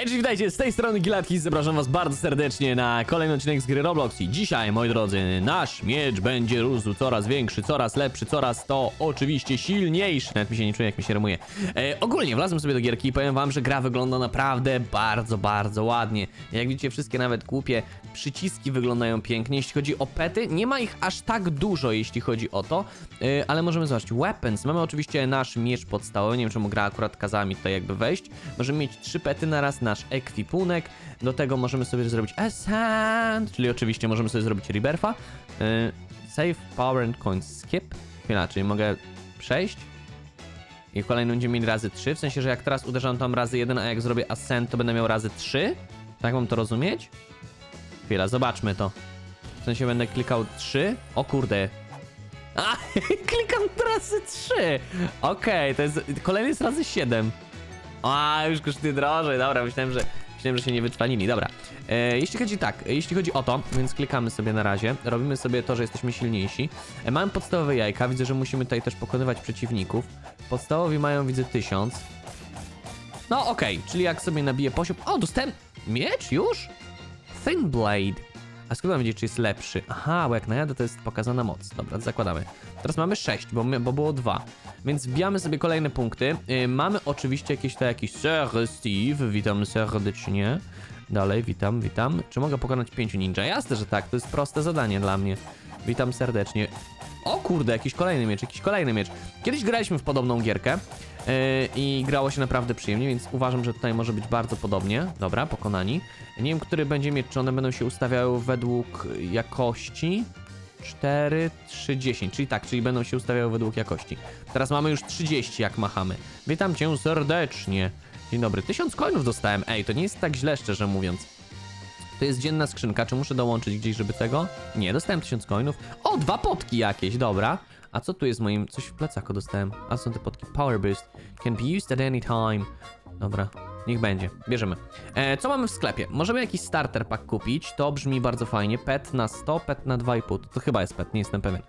Hej, cześć, witajcie, z tej strony Gilatki, zapraszam was bardzo serdecznie na kolejny odcinek z gry Roblox i dzisiaj, moi drodzy, nasz miecz będzie rósł coraz większy, coraz lepszy, coraz to oczywiście silniejszy. Nawet mi się nie czuję, jak mi się rymuje. E, ogólnie wlazłem sobie do gierki i powiem wam, że gra wygląda naprawdę bardzo, bardzo ładnie. Jak widzicie, wszystkie nawet głupie przyciski wyglądają pięknie. Jeśli chodzi o pety, nie ma ich aż tak dużo, jeśli chodzi o to, e, ale możemy zobaczyć. Weapons, mamy oczywiście nasz miecz podstawowy, nie wiem czemu gra akurat kazała mi tutaj jakby wejść. Możemy mieć trzy pety na raz, nasz ekwipunek, do tego możemy sobie zrobić ascent, czyli oczywiście możemy sobie zrobić rebirtha. E, save, power and coins, skip. Chwila, czyli mogę przejść i kolejny będziemy mieli razy 3, w sensie, że jak teraz uderzam tam razy 1, a jak zrobię ascent, to będę miał razy 3? Tak mam to rozumieć? Chwila, zobaczmy to. W sensie będę klikał 3. O kurde. A, klikam razy 3. Okej, to jest. Kolejny jest razy 7. A, już kosztuje drożej. Dobra, myślałem, że. Myślałem, że się nie wytrwalili. Dobra. E, jeśli chodzi tak, e, jeśli chodzi o to, więc klikamy sobie na razie. Robimy sobie to, że jesteśmy silniejsi. E, mamy podstawowe jajka. Widzę, że musimy tutaj też pokonywać przeciwników. Podstawowi mają, widzę, 1000. No okej, czyli jak sobie nabiję poziom... O, dostałem miecz już? Thin Blade. A skąd mam wiedzieć, czy jest lepszy? Aha, bo jak najadę, to jest pokazana moc. Dobra, zakładamy. Teraz mamy 6, bo, bo było 2. Więc wbijamy sobie kolejne punkty. Yy, mamy oczywiście jakieś to jakiś Sir Steve, witam serdecznie. Dalej, witam, witam. Czy mogę pokonać 5 ninja? Jasne, że tak, to jest proste zadanie dla mnie. Witam serdecznie. O kurde, jakiś kolejny miecz, jakiś kolejny miecz. Kiedyś graliśmy w podobną gierkę yy, i grało się naprawdę przyjemnie, więc uważam, że tutaj może być bardzo podobnie. Dobra, pokonani. Nie wiem, który będzie miecz, czy one będą się ustawiały według jakości. 4, 3, 10, czyli tak, czyli będą się ustawiały według jakości. Teraz mamy już 30, jak machamy. Witam cię serdecznie. Dzień dobry, 1000 coinów dostałem. Ej, to nie jest tak źle, szczerze mówiąc. To jest dzienna skrzynka, czy muszę dołączyć gdzieś, żeby tego? Nie, dostałem 1000 coinów. O, dwa potki jakieś, dobra. A co tu jest moim... Coś w plecaku dostałem. A są te potki? Power Boost. Can be used at any time. Dobra, niech będzie. Bierzemy. E, co mamy w sklepie? Możemy jakiś starter pack kupić. To brzmi bardzo fajnie. Pet na 100, pet na 2,5. To chyba jest pet, nie jestem pewien.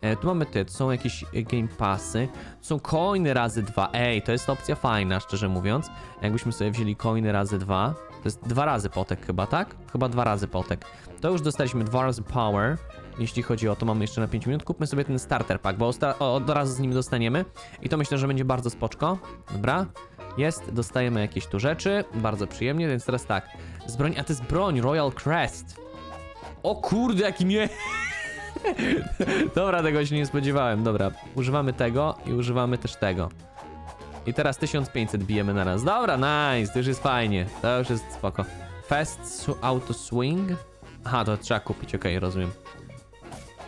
E, tu mamy ty, to są jakieś e, game passy. Są coiny razy 2. Ej, to jest opcja fajna, szczerze mówiąc. Jakbyśmy sobie wzięli coiny razy 2. To jest dwa razy potek chyba, tak? Chyba dwa razy potek. To już dostaliśmy dwa razy power. Jeśli chodzi o to, mamy jeszcze na 5 minut. Kupmy sobie ten starter pack, bo od razu z nim dostaniemy. I to myślę, że będzie bardzo spoczko. Dobra. Jest, dostajemy jakieś tu rzeczy. Bardzo przyjemnie, więc teraz tak. Z broń, a to jest broń, Royal Crest. O kurde, jaki mnie... Dobra, tego się nie spodziewałem. Dobra, używamy tego i używamy też tego. I teraz 1500 bijemy na raz. Dobra, nice, to już jest fajnie. To już jest spoko. Fast auto swing. Aha, to trzeba kupić, okej, rozumiem.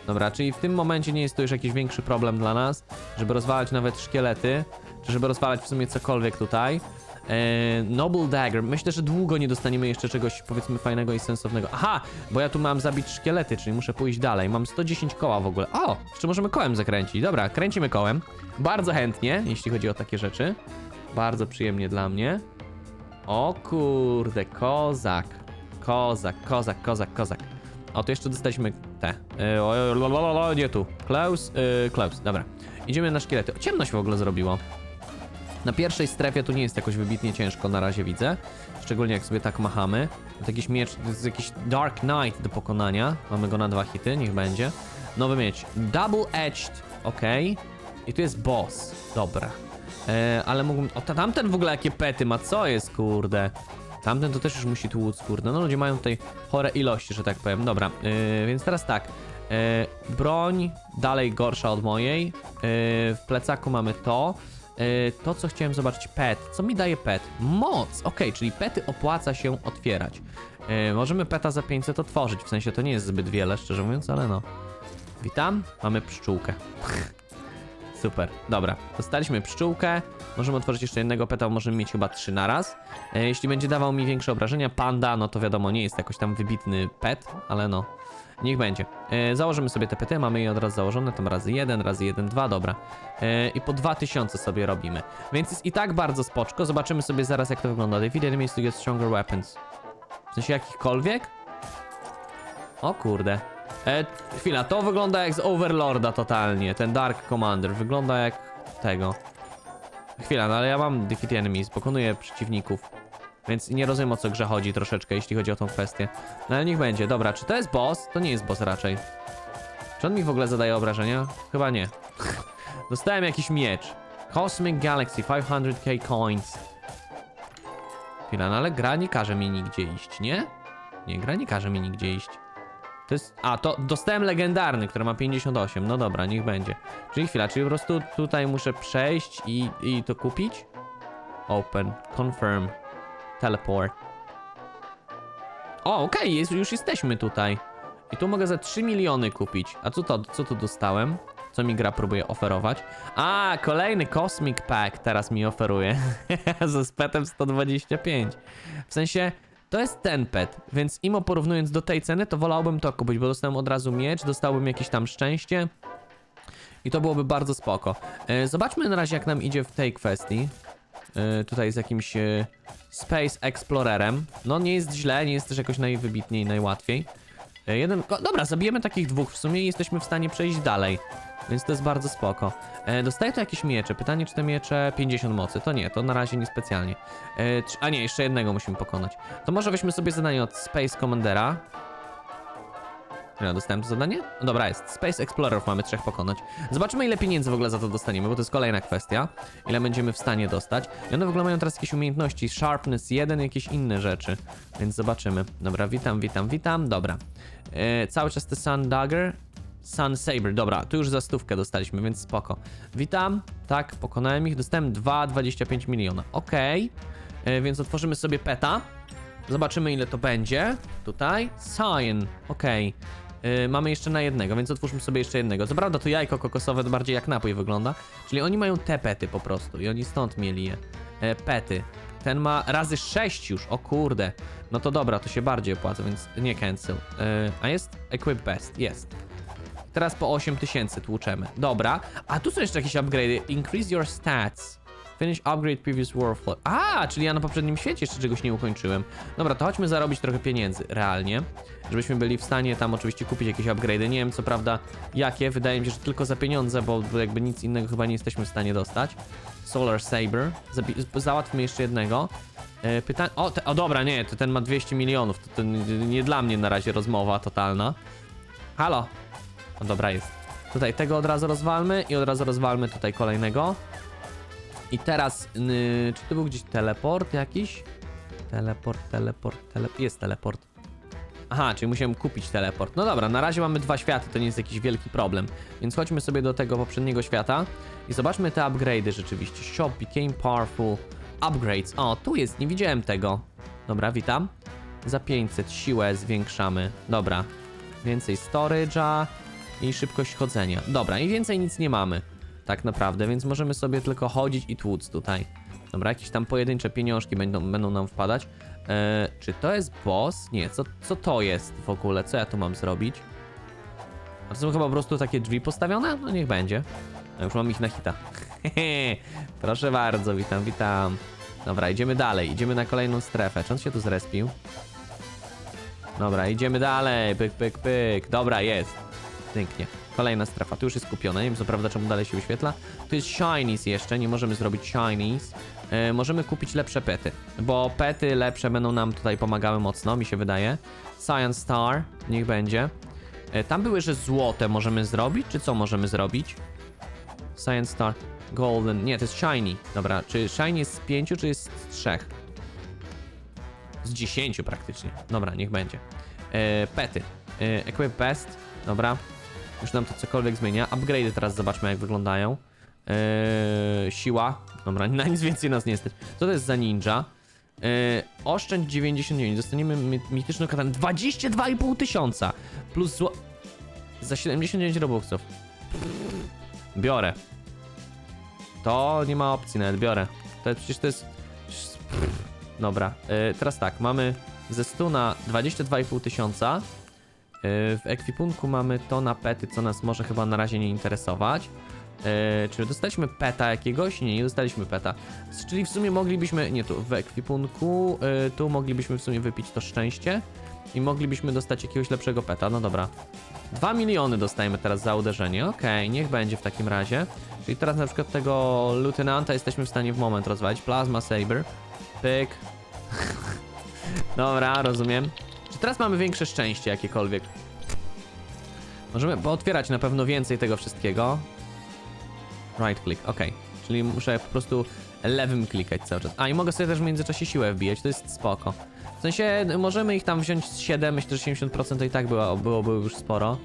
Dobra, czyli w tym momencie nie jest to już jakiś większy problem dla nas, żeby rozwalać nawet szkielety, czy żeby rozwalać w sumie cokolwiek tutaj. Eee, Noble Dagger. Myślę, że długo nie dostaniemy jeszcze czegoś powiedzmy fajnego i sensownego. Aha, bo ja tu mam zabić szkielety, czyli muszę pójść dalej. Mam 110 koła w ogóle. O, jeszcze możemy kołem zakręcić. Dobra, kręcimy kołem. Bardzo chętnie, jeśli chodzi o takie rzeczy. Bardzo przyjemnie dla mnie. O kurde, kozak. Kozak, kozak, kozak, kozak. O, to jeszcze dostaliśmy te. Yy, o, nie tu. Klaus, yy, Klaus, dobra. Idziemy na szkielety. O, ciemno się w ogóle zrobiło. Na pierwszej strefie tu nie jest jakoś wybitnie ciężko, na razie widzę. Szczególnie jak sobie tak machamy. To jakiś miecz, to jest jakiś Dark Knight do pokonania. Mamy go na dwa hity, niech będzie. Nowy miecz. Double Edged, ok. I tu jest boss. Dobra. E, ale mógłbym... O, ta- tamten w ogóle jakie pety ma, co jest, kurde? Tamten to też już musi tłuc, kurde. No ludzie mają tutaj chore ilości, że tak powiem. Dobra, e, więc teraz tak. E, broń dalej gorsza od mojej. E, w plecaku mamy to. E, to, co chciałem zobaczyć, pet. Co mi daje pet? Moc! Okej, czyli pety opłaca się otwierać. E, możemy peta za 500 otworzyć, w sensie to nie jest zbyt wiele, szczerze mówiąc, ale no. Witam, mamy pszczółkę. Super, dobra. Dostaliśmy pszczółkę. Możemy otworzyć jeszcze jednego peta, możemy mieć chyba trzy naraz. E, jeśli będzie dawał mi większe obrażenia, panda, no to wiadomo, nie jest jakoś tam wybitny pet, ale no. Niech będzie. E, założymy sobie te pety, mamy je od razu założone, tam razy jeden, razy jeden, dwa, dobra. E, I po 2000 sobie robimy. Więc jest i tak bardzo spoczko. Zobaczymy sobie zaraz, jak to wygląda. Defeat enemies to get stronger weapons. W sensie jakichkolwiek? O kurde. E, chwila, to wygląda jak z Overlorda totalnie. Ten Dark Commander wygląda jak tego. Chwila, no ale ja mam Defeat Enemies, pokonuję przeciwników. Więc nie rozumiem o co grze chodzi troszeczkę, jeśli chodzi o tą kwestię. No ale niech będzie. Dobra, czy to jest boss? To nie jest boss raczej. Czy on mi w ogóle zadaje obrażenia? Chyba nie. Dostałem jakiś miecz. Cosmic Galaxy, 500k coins. Chwila, no ale gra nie każe mi nigdzie iść, nie? Nie, gra nie każe mi nigdzie iść. To jest... A, to dostałem legendarny, który ma 58. No dobra, niech będzie. Czyli chwila, czyli po prostu tutaj muszę przejść i, i to kupić? Open, confirm, teleport. O, okej, jest, już jesteśmy tutaj. I tu mogę za 3 miliony kupić. A co to, co tu dostałem? Co mi gra próbuje oferować? A, kolejny Cosmic Pack teraz mi oferuje. Ze spetem 125. W sensie, to jest ten pet, więc imo porównując do tej ceny, to wolałbym to kupić, bo dostałem od razu miecz, dostałbym jakieś tam szczęście. I to byłoby bardzo spoko. E, Zobaczmy na razie, jak nam idzie w tej kwestii. E, Tutaj z jakimś e, Space Explorerem. No nie jest źle, nie jest też jakoś najwybitniej, najłatwiej. Jeden, dobra, zabijemy takich dwóch w sumie i jesteśmy w stanie przejść dalej. Więc to jest bardzo spoko. E, dostaję tu jakieś miecze. Pytanie, czy te miecze 50 mocy? To nie, to na razie niespecjalnie. E, a nie, jeszcze jednego musimy pokonać. To może weźmy sobie zadanie od Space Commandera. Ja dostałem to zadanie? No dobra, jest. Space Explorerów mamy trzech pokonać. Zobaczymy, ile pieniędzy w ogóle za to dostaniemy, bo to jest kolejna kwestia. Ile będziemy w stanie dostać. I one w ogóle mają teraz jakieś umiejętności. Sharpness 1, jakieś inne rzeczy. Więc zobaczymy. Dobra, witam, witam, witam. Dobra. E, cały czas te Sun Dagger. Sun Saber, dobra, tu już za stówkę dostaliśmy, więc spoko. Witam, tak, pokonałem ich, dostałem 2,25 miliona, okej. E, Więc otworzymy sobie peta. Zobaczymy ile to będzie. Tutaj. Cyan. Okej. Yy, mamy jeszcze na jednego, więc otwórzmy sobie jeszcze jednego. Co prawda to jajko kokosowe to bardziej jak napój wygląda. Czyli oni mają te pety po prostu i oni stąd mieli je. E, pety. Ten ma razy 6 już, o kurde. No to dobra, to się bardziej opłaca, więc nie cancel. Yy, a jest Equip Best, jest. Teraz po 8000 tłuczemy. Dobra. A tu są jeszcze jakieś upgrade'y. Increase your stats. Finish upgrade previous workflow. A, czyli ja na poprzednim świecie jeszcze czegoś nie ukończyłem. Dobra, to chodźmy zarobić trochę pieniędzy, realnie. Żebyśmy byli w stanie tam oczywiście kupić jakieś upgrade'y. Nie wiem co prawda jakie. Wydaje mi się, że tylko za pieniądze, bo jakby nic innego chyba nie jesteśmy w stanie dostać. Solar Saber. Zabi- załatwmy jeszcze jednego. E, pytanie. O, o, dobra, nie, to ten ma 200 milionów. To, to nie dla mnie na razie rozmowa totalna. Halo. No dobra, jest. Tutaj tego od razu rozwalmy i od razu rozwalmy tutaj kolejnego. I teraz, yy, czy to był gdzieś teleport jakiś? Teleport, teleport, teleport. Jest teleport. Aha, czyli musiałem kupić teleport. No dobra, na razie mamy dwa światy, to nie jest jakiś wielki problem. Więc chodźmy sobie do tego poprzedniego świata i zobaczmy te upgrade'y rzeczywiście. Shop became powerful. Upgrades. O, tu jest, nie widziałem tego. Dobra, witam. Za 500 siłę zwiększamy. Dobra. Więcej storage'a i szybkość chodzenia. Dobra, i więcej nic nie mamy. Tak naprawdę, więc możemy sobie tylko chodzić i tłuc tutaj. Dobra, jakieś tam pojedyncze pieniążki będą, będą nam wpadać. Eee, czy to jest boss? Nie, co, co to jest w ogóle? Co ja tu mam zrobić? A to są chyba po prostu takie drzwi postawione? No niech będzie. Ja już mam ich na hita. Proszę bardzo, witam, witam. Dobra, idziemy dalej, idziemy na kolejną strefę. Czy on się tu zrespił? Dobra, idziemy dalej, pyk, pyk, pyk. Dobra, jest. Pięknie. Kolejna strefa, tu już jest kupiona, nie wiem co prawda czemu dalej się wyświetla. Tu jest Shinies jeszcze, nie możemy zrobić Shinies. E, możemy kupić lepsze pety, bo pety lepsze będą nam tutaj pomagały mocno, mi się wydaje. Science Star, niech będzie. E, tam były, że złote możemy zrobić, czy co możemy zrobić? Science Star, Golden, nie, to jest Shiny. Dobra, czy Shiny jest z pięciu, czy jest z trzech? Z 10 praktycznie. Dobra, niech będzie. E, pety. E, equip Best. Dobra. Już nam to cokolwiek zmienia. Upgrade'y teraz zobaczmy jak wyglądają. E, siła. Dobra, na nic więcej nas nie stać. Co to jest za ninja? E, oszczędź 99. Dostaniemy mi mityczną katanę. 22,5 tysiąca. Plus zło... Za 79 robuxów. Biorę. To nie ma opcji nawet, biorę. To przecież to jest... Dobra, y, teraz tak, mamy ze 100 na 22,5 tysiąca. Y, w ekwipunku mamy to na pety, co nas może chyba na razie nie interesować. Y, czy dostaliśmy peta jakiegoś? Nie, nie dostaliśmy peta. Czyli w sumie moglibyśmy, nie tu, w ekwipunku, y, tu moglibyśmy w sumie wypić to szczęście i moglibyśmy dostać jakiegoś lepszego peta. No dobra. 2 miliony dostajemy teraz za uderzenie. Okej, niech będzie w takim razie. Czyli teraz na przykład tego lutenanta jesteśmy w stanie w moment rozwalić. Plasma Saber. Pyk. Dobra, rozumiem. Teraz mamy większe szczęście jakiekolwiek? Możemy pootwierać na pewno więcej tego wszystkiego. Right click, ok. Czyli muszę po prostu lewym klikać cały czas. A i mogę sobie też w międzyczasie siłę wbijać, to jest spoko. W sensie możemy ich tam wziąć z 7, myślę, że 70% to i tak było, byłoby już sporo.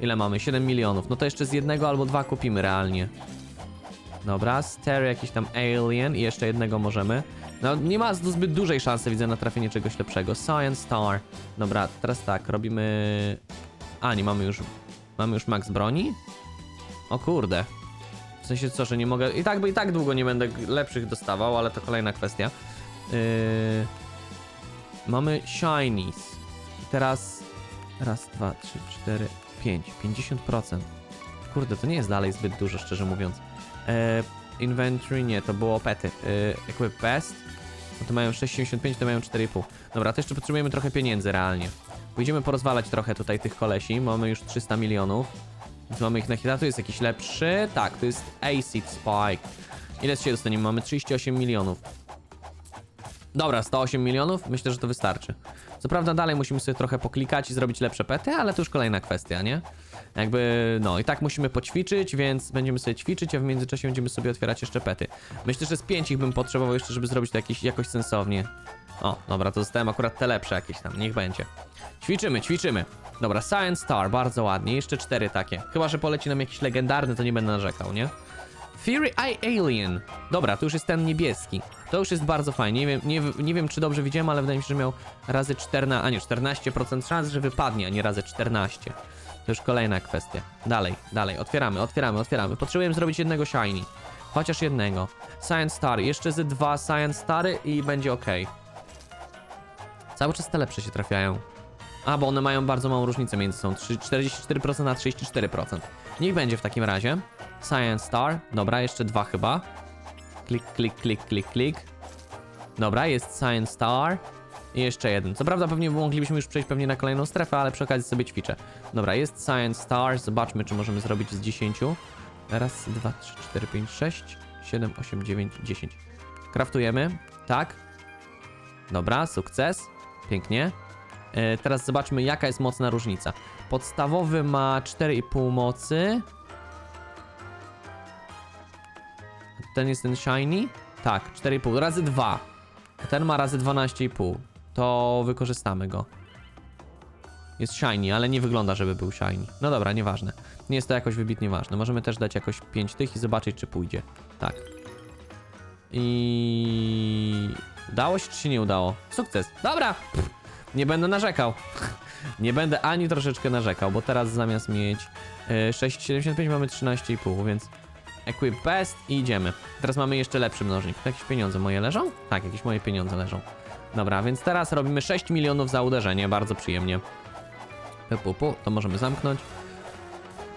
Ile mamy? 7 milionów. No to jeszcze z jednego albo dwa kupimy realnie. Dobra, Stereo jakiś tam Alien i jeszcze jednego możemy. No nie ma zbyt dużej szansy, widzę, na trafienie czegoś lepszego. Science Star. Dobra, teraz tak, robimy... A, nie mamy już... Mamy już max broni? O kurde. W sensie co, że nie mogę... I tak, bo i tak długo nie będę lepszych dostawał, ale to kolejna kwestia. Yy... Mamy Shinies. I teraz... Raz, dwa, trzy, cztery, pięć. 50%. Kurde, to nie jest dalej zbyt dużo, szczerze mówiąc. E, inventory, nie, to było pety. Equip best. No to mają 6,75, to mają 4,5. Dobra, to jeszcze potrzebujemy trochę pieniędzy realnie. Pójdziemy porozwalać trochę tutaj tych kolesi. Mamy już 300 milionów. Więc mamy ich na hita. Tu jest jakiś lepszy. Tak, to jest Acid Spike. Ile się dostaniemy? Mamy 38 milionów. Dobra, 108 milionów? Myślę, że to wystarczy. Co prawda dalej musimy sobie trochę poklikać i zrobić lepsze pety, ale to już kolejna kwestia, nie? Jakby, no i tak musimy poćwiczyć, więc będziemy sobie ćwiczyć, a w międzyczasie będziemy sobie otwierać jeszcze pety. Myślę, że z 5 ich bym potrzebował jeszcze, żeby zrobić to jakieś, jakoś sensownie. O, dobra, to zostałem akurat te lepsze jakieś tam, niech będzie. Ćwiczymy, ćwiczymy. Dobra, Science Star, bardzo ładnie, jeszcze cztery takie. Chyba, że poleci nam jakiś legendarny, to nie będę narzekał, nie? Fury Eye Alien. Dobra, to już jest ten niebieski. To już jest bardzo fajnie. Nie wiem, nie, nie wiem czy dobrze widziałem, ale wydaje mi się, że miał razy 14, a nie 14% szans, że wypadnie, a nie razy 14. To już kolejna kwestia. Dalej, dalej, otwieramy, otwieramy, otwieramy. Potrzebujemy zrobić jednego shiny. Chociaż jednego. Science Star, jeszcze ze dwa Science Stary i będzie ok. Cały czas te lepsze się trafiają. A, bo one mają bardzo małą różnicę między sobą. Trzy- 44% na 34%. Niech będzie w takim razie. Science Star. Dobra, jeszcze dwa chyba. Klik, klik, klik, klik, klik. Dobra, jest Science Star. I jeszcze jeden. Co prawda pewnie moglibyśmy już przejść pewnie na kolejną strefę, ale przy okazji sobie ćwiczę. Dobra, jest Science Star. Zobaczmy, czy możemy zrobić z 10. Raz, dwa, trzy, cztery, pięć, sześć, siedem, osiem, dziewięć, dziesięć. Kraftujemy. Tak. Dobra, sukces. Pięknie. E, teraz zobaczmy, jaka jest mocna różnica. Podstawowy ma 4,5 mocy. Ten jest ten shiny? Tak, 4,5 razy 2. A ten ma razy 12,5. To wykorzystamy go. Jest shiny, ale nie wygląda, żeby był shiny. No dobra, nieważne. Nie jest to jakoś wybitnie ważne. Możemy też dać jakoś 5 tych i zobaczyć, czy pójdzie. Tak. I... Udało się, czy się nie udało? Sukces. Dobra! Pff, nie będę narzekał. nie będę ani troszeczkę narzekał, bo teraz zamiast mieć y, 6,75 mamy 13,5, więc equip best i idziemy. Teraz mamy jeszcze lepszy mnożnik. Jakieś pieniądze moje leżą? Tak, jakieś moje pieniądze leżą. Dobra, więc teraz robimy 6 milionów za uderzenie, bardzo przyjemnie. Pu, pu, to możemy zamknąć.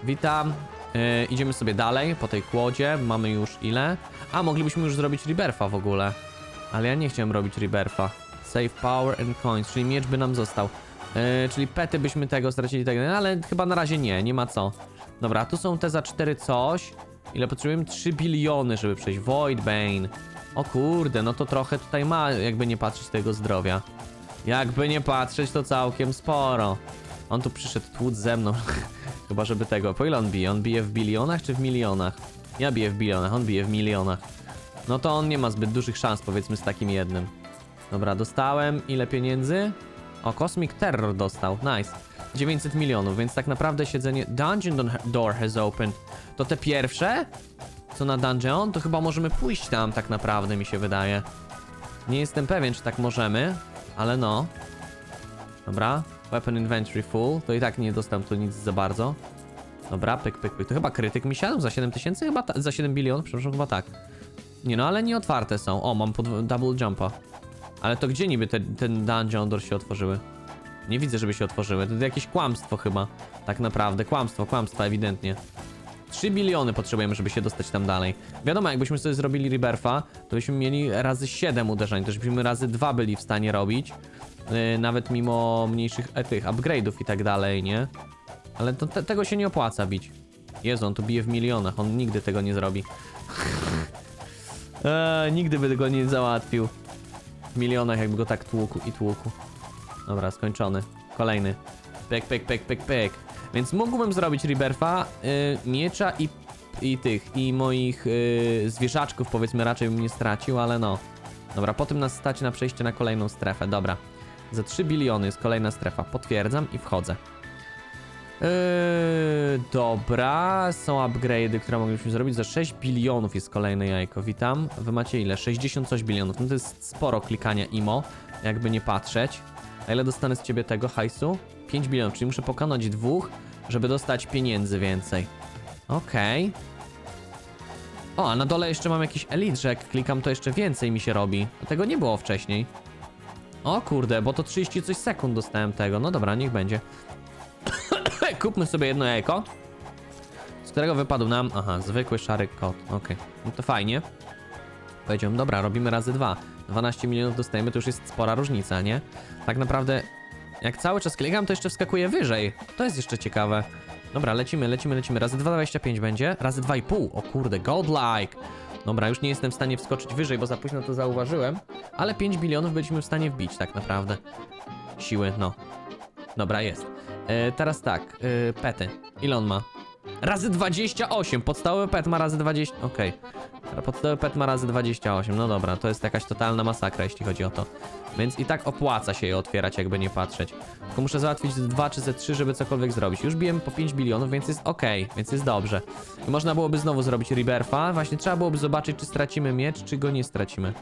Witam. Yy, idziemy sobie dalej po tej kłodzie. Mamy już ile? A, moglibyśmy już zrobić rebirfa w ogóle. Ale ja nie chciałem robić rebirfa. Save power and coins, czyli miecz by nam został. Yy, czyli pety byśmy tego stracili, tak dalej, ale chyba na razie nie, nie ma co. Dobra, tu są te za 4 coś. Ile potrzebujemy? 3 biliony, żeby przejść. Void Bane. O kurde, no to trochę tutaj ma, jakby nie patrzeć tego zdrowia. Jakby nie patrzeć, to całkiem sporo. On tu przyszedł tłuc ze mną. Chyba, żeby tego. Po ile on bije? On bije w bilionach czy w milionach? Ja biję w bilionach, on bije w milionach. No to on nie ma zbyt dużych szans, powiedzmy, z takim jednym. Dobra, dostałem. Ile pieniędzy? O, Cosmic Terror dostał. Nice. 900 milionów, więc tak naprawdę siedzenie... Dungeon door has opened. To te pierwsze? Co na dungeon? To chyba możemy pójść tam tak naprawdę, mi się wydaje. Nie jestem pewien, czy tak możemy, ale no. Dobra, weapon inventory full, to i tak nie dostałem tu nic za bardzo. Dobra, pyk, pyk, pyk. To chyba krytyk mi siadł za 7 tysięcy? Chyba za 7 bilionów, przepraszam, chyba tak. Nie no, ale nie otwarte są. O, mam pod double jumpa. Ale to gdzie niby te, ten dungeon door się otworzyły? Nie widzę, żeby się otworzyły. To jakieś kłamstwo chyba. Tak naprawdę, kłamstwo, kłamstwo ewidentnie. 3 biliony potrzebujemy, żeby się dostać tam dalej. Wiadomo, jakbyśmy sobie zrobili Rebirfa, to byśmy mieli razy 7 uderzeń, to byśmy razy 2 byli w stanie robić. Yy, nawet mimo mniejszych e, tych upgrade'ów i tak dalej, nie? Ale to, te, tego się nie opłaca bić. Jezu, on tu bije w milionach, on nigdy tego nie zrobi. eee, nigdy by tego nie załatwił. W milionach, jakby go tak tłukł i tłukł. Dobra, skończony. Kolejny. Pyk, pyk, pyk, pyk, pyk. Więc mógłbym zrobić Rebirtha, y, miecza i, i tych, i moich y, zwierzaczków powiedzmy raczej bym nie stracił, ale no. Dobra, potem nas stać na przejście na kolejną strefę, dobra. Za 3 biliony jest kolejna strefa, potwierdzam i wchodzę. Yy, dobra, są upgrade'y, które moglibyśmy zrobić. Za 6 bilionów jest kolejne jajko. Witam. Wy macie ile? 60 coś bilionów. No to jest sporo klikania IMO, jakby nie patrzeć. A ile dostanę z ciebie tego hajsu? 5 bilionów, czyli muszę pokonać dwóch, żeby dostać pieniędzy więcej. Okej. O, a na dole jeszcze mam jakiś elite, że jak klikam, to jeszcze więcej mi się robi. A tego nie było wcześniej. O kurde, bo to 30 coś sekund dostałem tego. No dobra, niech będzie. Kupmy sobie jedno jajko. Z którego wypadł nam. Aha, zwykły szary kot. Okej, no to fajnie. Powiedziałem, dobra, robimy razy dwa. 12 milionów dostajemy, to już jest spora różnica, nie? Tak naprawdę, jak cały czas klikam, to jeszcze wskakuje wyżej. To jest jeszcze ciekawe. Dobra, lecimy, lecimy, lecimy. Razy 2,25 będzie. Razy 2,5. O kurde, godlike. Dobra, już nie jestem w stanie wskoczyć wyżej, bo za późno to zauważyłem. Ale 5 bilionów byliśmy w stanie wbić, tak naprawdę. Siły, no. Dobra, jest. E, teraz tak, e, pety. Ile on ma? Razy 28. Podstawowy pet ma razy 20. Okej. Podstawowy pet ma razy 28. No dobra, to jest jakaś totalna masakra, jeśli chodzi o to. Więc i tak opłaca się je otwierać, jakby nie patrzeć. Tylko muszę załatwić z 2 czy ze 3, żeby cokolwiek zrobić. Już biłem po 5 bilionów, więc jest ok, więc jest dobrze. I można byłoby znowu zrobić Rebirtha. Właśnie trzeba byłoby zobaczyć, czy stracimy miecz, czy go nie stracimy.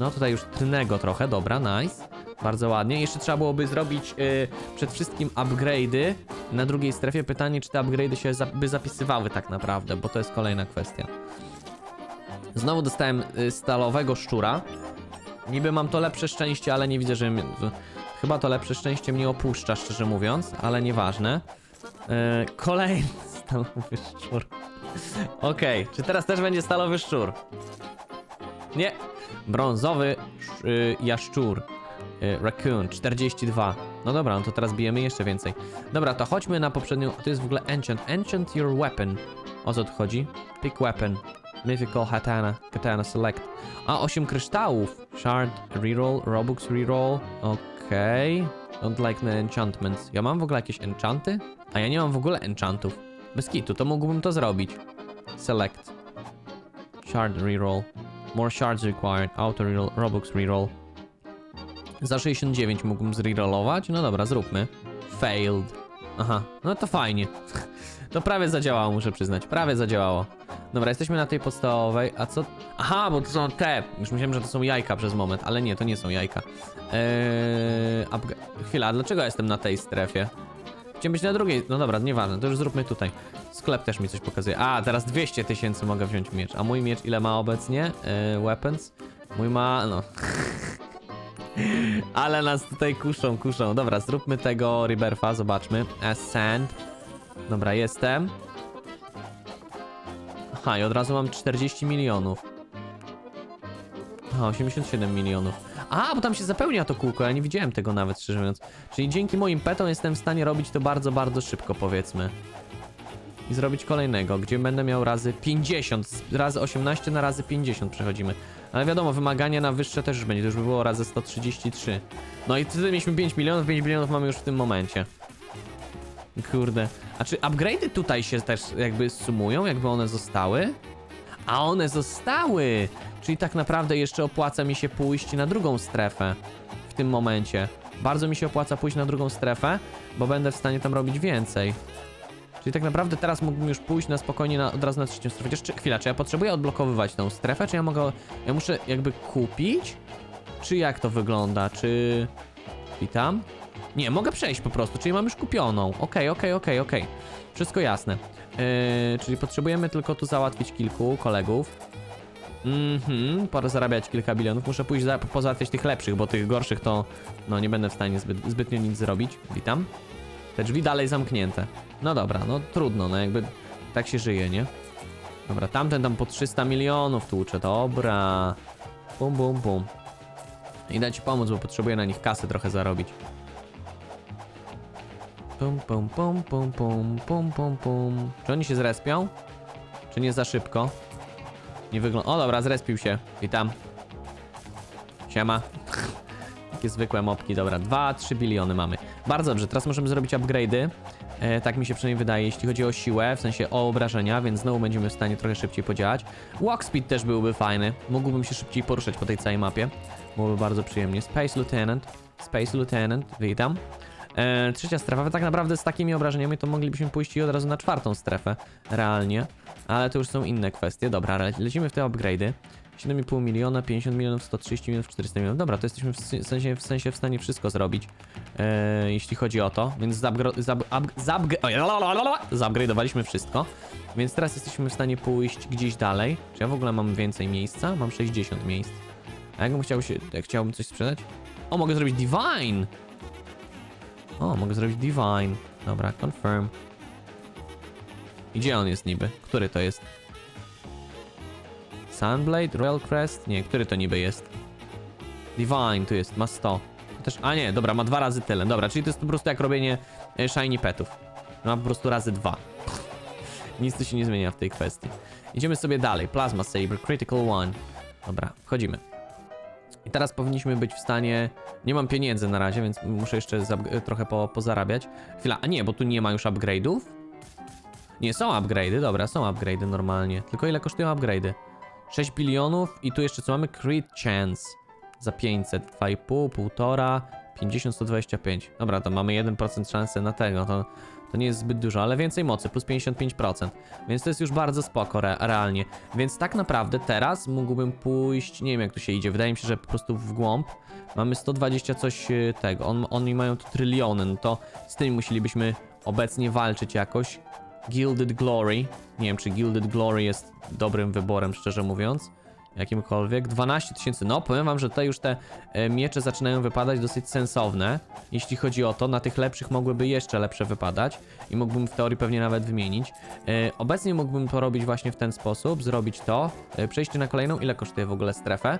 No tutaj już trnego trochę, dobra, nice. Bardzo ładnie. Jeszcze trzeba byłoby zrobić y, przed wszystkim upgrade'y na drugiej strefie. Pytanie, czy te upgrade'y się za by zapisywały tak naprawdę, bo to jest kolejna kwestia. Znowu dostałem y, stalowego szczura. Niby mam to lepsze szczęście, ale nie widzę, że... Chyba to lepsze szczęście mnie opuszcza, szczerze mówiąc, ale nieważne. Y, kolejny stalowy szczur. Okej, czy teraz też będzie stalowy szczur? Nie. Brązowy sz- y, jaszczur. Y, raccoon 42. No dobra, no to teraz bijemy jeszcze więcej. Dobra, to chodźmy na poprzednią. To jest w ogóle enchant. Enchant your weapon. O co tu chodzi? Pick weapon. Mythical katana. Katana select. A, 8 kryształów. Shard reroll. Robux reroll. Okej. Don't like the enchantments. Ja mam w ogóle jakieś enchanty? A ja nie mam w ogóle enchantów. Bez kitu, to mógłbym to zrobić. Select. Shard reroll. More shards required. Auto reroll. Robux reroll. Za 69 mógłbym zrerollować? No dobra, zróbmy. Failed. Aha, no to fajnie. To prawie zadziałało, muszę przyznać. Prawie zadziałało. Dobra, jesteśmy na tej podstawowej. A co? Aha, bo to są te. Już myślałem, że to są jajka przez moment, ale nie, to nie są jajka. Eee, Chwila, dlaczego jestem na tej strefie? Chciałem być na drugiej. No dobra, nieważne, to już zróbmy tutaj. Sklep też mi coś pokazuje. A, teraz 200 tysięcy mogę wziąć miecz. A mój miecz ile ma obecnie? Eee, weapons? Mój ma, no. Ale nas tutaj kuszą, kuszą. Dobra, zróbmy tego Rebirtha, zobaczmy. Ascend. Dobra, jestem. Aha, i od razu mam 40 milionów. Aha, 87 milionów. A, bo tam się zapełnia to kółko, ja nie widziałem tego nawet, szczerze mówiąc. Czyli dzięki moim petom jestem w stanie robić to bardzo, bardzo szybko, powiedzmy. I zrobić kolejnego, gdzie będę miał razy 50, z- razy 18 na razy 50 przechodzimy. Ale wiadomo, wymagania na wyższe też już będzie, to już by było razy 133. No i wtedy mieliśmy 5 milionów, 5 milionów mamy już w tym momencie. Kurde. A czy upgrade'y tutaj się też jakby sumują, jakby one zostały? A one zostały! Czyli tak naprawdę jeszcze opłaca mi się pójść na drugą strefę w tym momencie. Bardzo mi się opłaca pójść na drugą strefę, bo będę w stanie tam robić więcej. Czyli tak naprawdę teraz mógłbym już pójść na spokojnie na, od razu na trzecią strefę. Chociaż czy, chwila, czy ja potrzebuję odblokowywać tą strefę, czy ja mogę... Ja muszę jakby kupić? Czy jak to wygląda? Czy... Witam? Nie, mogę przejść po prostu, czyli mam już kupioną. Okej, okej, okej, okej. Wszystko jasne. Yy, czyli potrzebujemy tylko tu załatwić kilku kolegów. Mhm, pora zarabiać kilka bilionów. Muszę pójść za, pozałatwiać tych lepszych, bo tych gorszych to no nie będę w stanie zbyt, zbytnio nic zrobić. Witam. Te drzwi dalej zamknięte. No dobra, no trudno, no jakby tak się żyje, nie? Dobra, tamten tam po 300 milionów tłucze, dobra. Bum, bum, bum. Idę ci pomóc, bo potrzebuję na nich kasy trochę zarobić. Pum, pum, pum, pum, pum, pum, pum, pum. Czy oni się zrespią? Czy nie za szybko? Nie wygląda. O dobra, zrespił się. Witam. Siema. Takie zwykłe mopki, dobra. 2-3 biliony mamy. Bardzo dobrze, teraz możemy zrobić upgrade'y. E, tak mi się przynajmniej wydaje, jeśli chodzi o siłę, w sensie o obrażenia, więc znowu będziemy w stanie trochę szybciej podziałać. Walk speed też byłby fajny. Mógłbym się szybciej poruszać po tej całej mapie. Byłoby bardzo przyjemnie. Space Lieutenant. Space Lieutenant, witam. E, trzecia strefa, tak naprawdę z takimi obrażeniami to moglibyśmy pójść i od razu na czwartą strefę, realnie. Ale to już są inne kwestie. Dobra, le lecimy w te upgrade'y. 7,5 miliona, 50 milionów, 130 milionów, 400 milionów. Dobra, to jesteśmy w sensie, w sensie w stanie wszystko zrobić, e, jeśli chodzi o to. Więc zaupgrade'owaliśmy wszystko. Więc teraz jesteśmy w stanie pójść gdzieś dalej. Czy ja w ogóle mam więcej miejsca? Mam 60 miejsc. A jakbym chciał się, jak chciałbym coś sprzedać? O, mogę zrobić Divine! O, mogę zrobić Divine. Dobra, confirm. I gdzie on jest niby? Który to jest? Sunblade? Royal Crest? Nie, który to niby jest? Divine, tu jest, ma 100. To Też, a nie, dobra, ma dwa razy tyle. Dobra, czyli to jest po prostu jak robienie e, shiny petów. Ma po prostu razy dwa. Nic tu się nie zmienia w tej kwestii. Idziemy sobie dalej. Plasma Saber, Critical One. Dobra, wchodzimy. I teraz powinniśmy być w stanie. Nie mam pieniędzy na razie, więc muszę jeszcze zaab- trochę po, pozarabiać. Chwila, a nie, bo tu nie ma już upgrade'ów? Nie, są upgrade'y, dobra, są upgrade'y normalnie. Tylko ile kosztują upgrade'y? 6 bilionów i tu jeszcze co mamy? Crit Chance za 500, 2,5, 1,5, 50, 125. Dobra, to mamy 1% szansy na tego, to, to nie jest zbyt dużo, ale więcej mocy, plus 55%. Więc to jest już bardzo spoko, re, realnie. Więc tak naprawdę teraz mógłbym pójść, nie wiem jak tu się idzie, wydaje mi się, że po prostu w głąb. Mamy 120 coś e, tego, On, oni mają tu tryliony, no to z tymi musielibyśmy obecnie walczyć jakoś. Gilded Glory. Nie wiem, czy Gilded Glory jest dobrym wyborem, szczerze mówiąc. Jakimkolwiek. 12 tysięcy. No, powiem wam, że tutaj już te e, miecze zaczynają wypadać dosyć sensowne. Jeśli chodzi o to, na tych lepszych mogłyby jeszcze lepsze wypadać. I mógłbym w teorii pewnie nawet wymienić. E, obecnie mógłbym to robić właśnie w ten sposób. Zrobić to. E, przejście na kolejną. Ile kosztuje w ogóle strefę?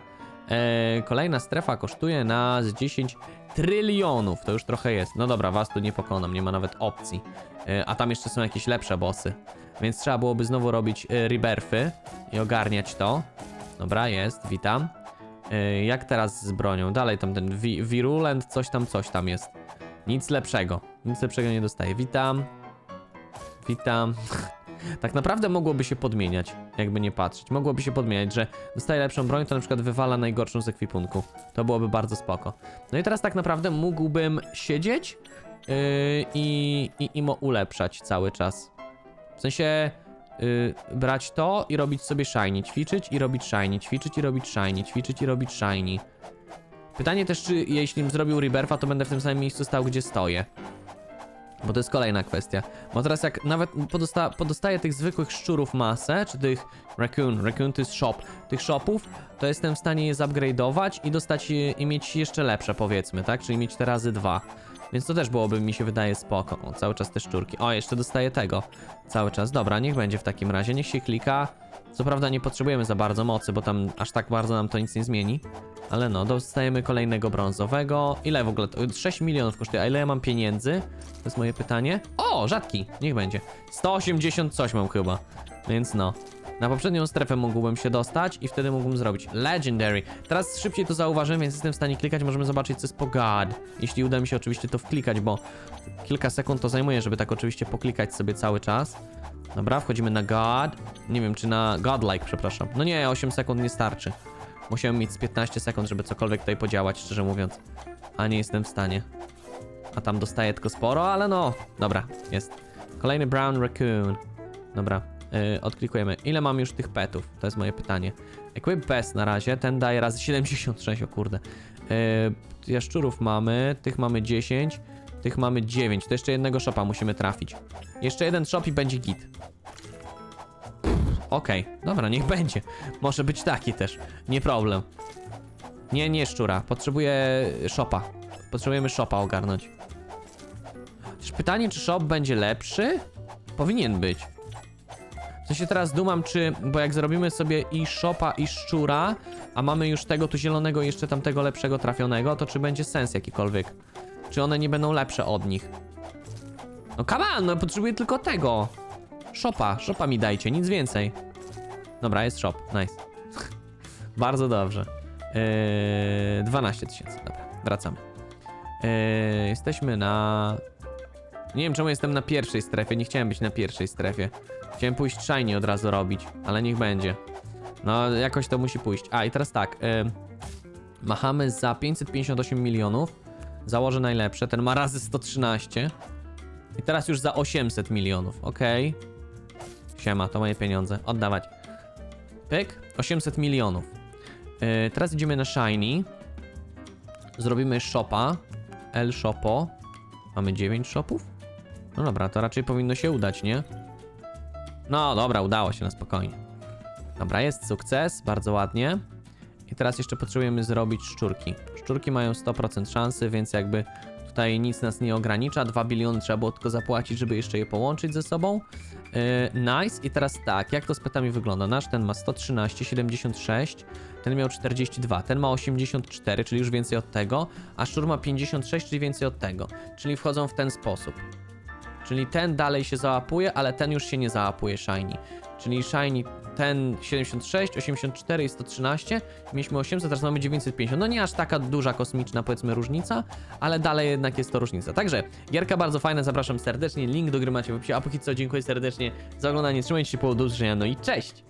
E, kolejna strefa kosztuje nas 10 trylionów. To już trochę jest. No dobra, was tu nie pokonam, nie ma nawet opcji. E, a tam jeszcze są jakieś lepsze bossy. Więc trzeba byłoby znowu robić e, rebirthy i ogarniać to. Dobra, jest, witam. E, jak teraz z bronią? Dalej tam ten vi virulent, coś tam, coś tam jest. Nic lepszego. Nic lepszego nie dostaję. Witam. Witam. Tak naprawdę mogłoby się podmieniać, jakby nie patrzeć. Mogłoby się podmieniać, że dostaje lepszą broń, to na przykład wywala najgorszą z ekwipunku. To byłoby bardzo spoko. No i teraz tak naprawdę mógłbym siedzieć yy, i, i, i mo ulepszać cały czas. W sensie yy, brać to i robić sobie shiny, ćwiczyć i robić shiny, ćwiczyć i robić shiny, ćwiczyć i robić shiny. Pytanie też, czy jeśli bym zrobił rebirtha, to będę w tym samym miejscu stał, gdzie stoję. Bo to jest kolejna kwestia. Bo teraz jak nawet podosta podostaję tych zwykłych szczurów masę, czy tych raccoon, raccoon to jest shop, tych shopów, to jestem w stanie je zupgrade'ować i dostać i mieć jeszcze lepsze powiedzmy, tak? Czyli mieć te razy dwa. Więc to też byłoby mi się wydaje spoko. O, cały czas te szczurki. O, jeszcze dostaję tego. Cały czas. Dobra, niech będzie w takim razie. Niech się klika. Co prawda nie potrzebujemy za bardzo mocy, bo tam aż tak bardzo nam to nic nie zmieni. Ale no, dostajemy kolejnego brązowego. Ile w ogóle? to- 6 milionów kosztuje. A ile ja mam pieniędzy? To jest moje pytanie. O, rzadki. Niech będzie. 180 coś mam chyba. Więc no. Na poprzednią strefę mógłbym się dostać i wtedy mógłbym zrobić Legendary. Teraz szybciej to zauważyłem, więc jestem w stanie klikać. Możemy zobaczyć, co jest po God. Jeśli uda mi się oczywiście to wklikać, bo kilka sekund to zajmuje, żeby tak oczywiście poklikać sobie cały czas. Dobra, wchodzimy na God. Nie wiem, czy na Godlike, przepraszam. No nie, 8 sekund nie starczy. Musiałem mieć z 15 sekund, żeby cokolwiek tutaj podziałać, szczerze mówiąc. A nie jestem w stanie. A tam dostaję tylko sporo, ale no. Dobra, jest. Kolejny Brown Raccoon. Dobra, yy, odklikujemy. Ile mam już tych petów? To jest moje pytanie. Equip Best na razie, ten daje razy 76, o kurde. Yy, jaszczurów mamy, tych mamy 10, tych mamy 9. To jeszcze jednego shopa musimy trafić. Jeszcze jeden shop i będzie git. Okej, dobra, niech będzie. Może być taki też. Nie problem. Nie, nie szczura. Potrzebuję shopa. Potrzebujemy shopa ogarnąć. Pytanie, czy shop będzie lepszy? Powinien być. W sensie teraz dumam, czy... Bo jak zrobimy sobie i shopa, i szczura, a mamy już tego tu zielonego i jeszcze tamtego lepszego trafionego, to czy będzie sens jakikolwiek? Czy one nie będą lepsze od nich? No come on, no potrzebuję tylko tego. Shopa, shopa mi dajcie, nic więcej. Dobra, jest shop, nice. Bardzo dobrze. Yy, 12 tysięcy, dobra, wracamy. Yy, jesteśmy na... Nie wiem czemu jestem na pierwszej strefie, nie chciałem być na pierwszej strefie. Chciałem pójść shiny od razu robić, ale niech będzie. No, jakoś to musi pójść. A, i teraz tak, yy, machamy za 558 milionów. Założę najlepsze, ten ma razy 113. I teraz już za 800 milionów, okej. Siema, to moje pieniądze, oddawać. Pyk, 800 milionów. Yy, teraz idziemy na Shiny. Zrobimy shopa. El Shopo. Mamy 9 shopów? No dobra, to raczej powinno się udać, nie? No dobra, udało się na spokojnie. Dobra, jest sukces, bardzo ładnie. I teraz jeszcze potrzebujemy zrobić szczurki. Szczurki mają 100% szansy, więc jakby tutaj nic nas nie ogranicza. 2 biliony trzeba było tylko zapłacić, żeby jeszcze je połączyć ze sobą. Yy, nice. I teraz tak, jak to z petami wygląda? Nasz ten ma 113, 76, ten miał 42, ten ma 84, czyli już więcej od tego, a szczur ma 56, czyli więcej od tego. Czyli wchodzą w ten sposób. Czyli ten dalej się załapuje, ale ten już się nie załapuje shiny. Czyli shiny ten 76, 84 i 113. Mieliśmy 800, teraz mamy 950. No nie aż taka duża kosmiczna powiedzmy różnica, ale dalej jednak jest to różnica. Także gierka bardzo fajna, zapraszam serdecznie. Link do gry macie w opisie. A póki co dziękuję serdecznie za oglądanie. Trzymajcie się po do. No i cześć!